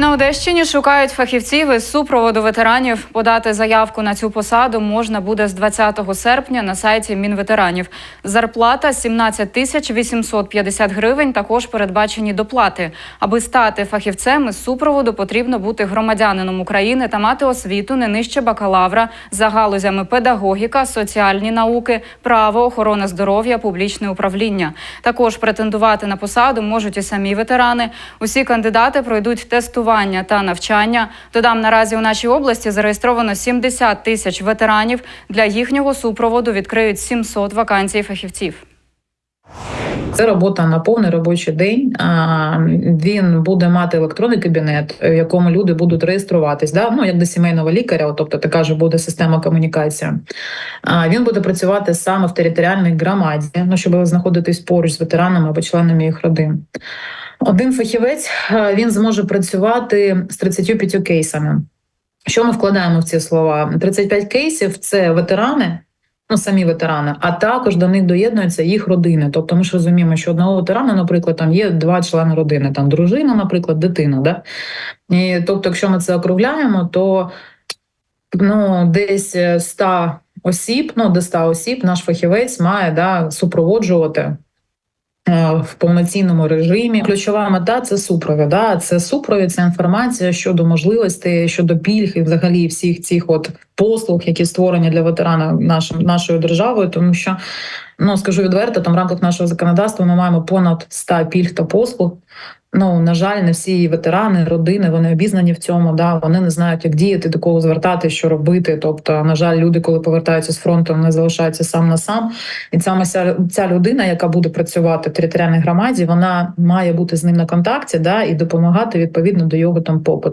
На Одещині шукають фахівців із супроводу ветеранів. Подати заявку на цю посаду можна буде з 20 серпня на сайті Мінветеранів. Зарплата 17 тисяч 850 гривень. Також передбачені доплати. Аби стати фахівцем із супроводу, потрібно бути громадянином України та мати освіту не нижче бакалавра за галузями педагогіка, соціальні науки, право, охорона здоров'я, публічне управління. Також претендувати на посаду можуть і самі ветерани. Усі кандидати пройдуть тестування та навчання. Додам наразі у нашій області зареєстровано 70 тисяч ветеранів. Для їхнього супроводу відкриють 700 вакансій фахівців. Це робота на повний робочий день. Він буде мати електронний кабінет, в якому люди будуть реєструватись, да? ну як до сімейного лікаря, тобто така ж буде система комунікації. Він буде працювати саме в територіальній громаді, ну щоб знаходитись поруч з ветеранами або членами їх родин. Один фахівець він зможе працювати з 35 кейсами. Що ми вкладаємо в ці слова? 35 кейсів це ветерани ну самі ветерани, а також до них доєднуються їх родини. Тобто ми ж розуміємо, що одного ветерана, наприклад, там є два члени родини, там дружина, наприклад, дитина. Да? І, тобто, якщо ми це округляємо, то ну, десь 100 осіб, ну до 100 осіб наш фахівець має да, супроводжувати. Е, В повноцінному режимі ключова мета це супровід. Да? Це супровід, це інформація щодо можливостей, щодо пільг і взагалі всіх цих от послуг, які створені для ветерана нашим нашою державою, тому що ну скажу відверто, там в рамках нашого законодавства ми маємо понад 100 пільг та послуг. Ну на жаль, не всі ветерани, родини вони обізнані в цьому. Да, вони не знають, як діяти, до кого звертати, що робити. Тобто, на жаль, люди, коли повертаються з фронту, вони залишаються сам на сам. І саме ця, ця людина, яка буде працювати в територіальній громаді, вона має бути з ним на контакті, да, і допомагати відповідно до його там попиту.